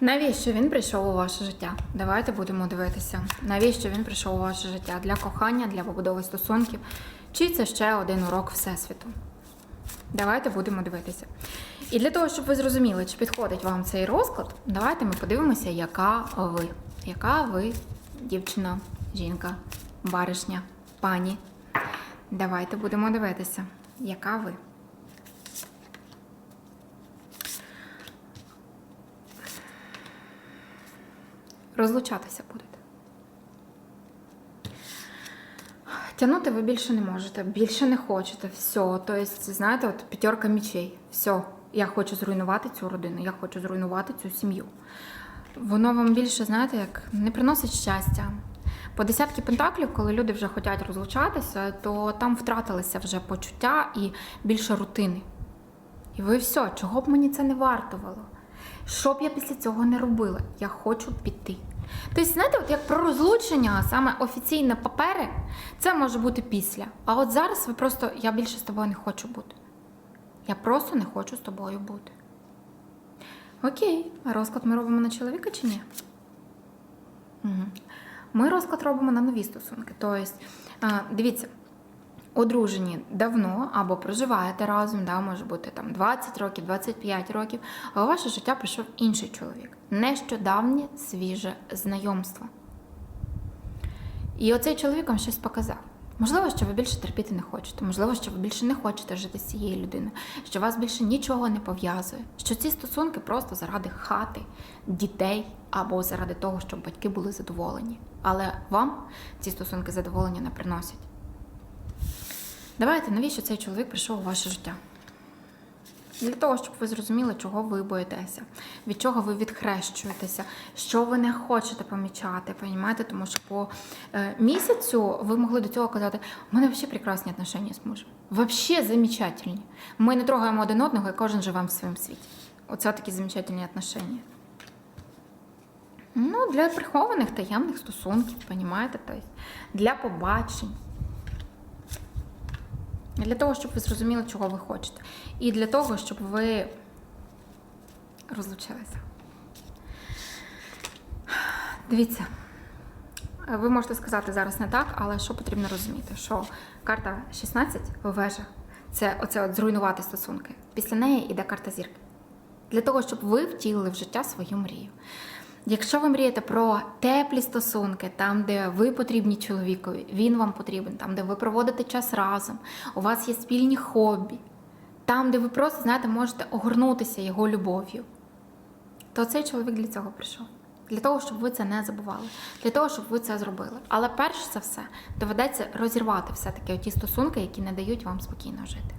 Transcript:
Навіщо він прийшов у ваше життя? Давайте будемо дивитися. Навіщо він прийшов у ваше життя? Для кохання, для побудови стосунків? Чи це ще один урок Всесвіту? Давайте будемо дивитися. І для того, щоб ви зрозуміли, чи підходить вам цей розклад, давайте ми подивимося, яка ви. Яка ви дівчина, жінка, баришня, пані. Давайте будемо дивитися, яка ви. Розлучатися будете. Тягнути ви більше не можете, більше не хочете. Все. Тобто, знаєте, от п'ятерка мічей. Все. Я хочу зруйнувати цю родину, я хочу зруйнувати цю сім'ю. Воно вам більше, знаєте, як не приносить щастя. По десятки пентаклів, коли люди вже хочуть розлучатися, то там втратилися вже почуття і більше рутини. І ви все, чого б мені це не вартувало? Що б я після цього не робила? Я хочу піти. Тобто, знаєте, от як про розлучення, саме офіційне папери, це може бути після. А от зараз ви просто я більше з тобою не хочу бути. Я просто не хочу з тобою бути. Окей, а розклад ми робимо на чоловіка чи ні? Угу. Ми розклад робимо на нові стосунки. Тобто, дивіться, одружені давно або проживаєте разом, да, може бути там 20 років, 25 років, а у ваше життя прийшов інший чоловік. Нещодавнє свіже знайомство. І оцей чоловік вам щось показав. Можливо, що ви більше терпіти не хочете, можливо, що ви більше не хочете жити з цією людиною, що вас більше нічого не пов'язує, що ці стосунки просто заради хати, дітей або заради того, щоб батьки були задоволені. Але вам ці стосунки задоволення не приносять. Давайте, навіщо цей чоловік прийшов у ваше життя? Для того, щоб ви зрозуміли, чого ви боїтеся, від чого ви відхрещуєтеся, що ви не хочете помічати, понімаєте? Тому що по е, місяцю ви могли до цього казати, у мене взагалі прекрасні отношення з мужем. Взагалі замечательні. Ми не трогаємо один одного і кожен живемо в своєму світі. Оце такі замечательні отношення. Ну, для прихованих таємних стосунків, понімаєте? Тобто, для побачень. Для того, щоб ви зрозуміли, чого ви хочете. І для того, щоб ви розлучилися. Дивіться, ви можете сказати зараз не так, але що потрібно розуміти? Що карта 16 вежа це оце от зруйнувати стосунки. Після неї йде карта зірки. Для того, щоб ви втілили в життя свою мрію. Якщо ви мрієте про теплі стосунки, там, де ви потрібні чоловікові, він вам потрібен, там, де ви проводите час разом, у вас є спільні хобі, там, де ви просто, знаєте, можете огорнутися його любов'ю, то цей чоловік для цього прийшов. Для того, щоб ви це не забували, для того, щоб ви це зробили. Але перш за все доведеться розірвати все-таки ті стосунки, які не дають вам спокійно жити.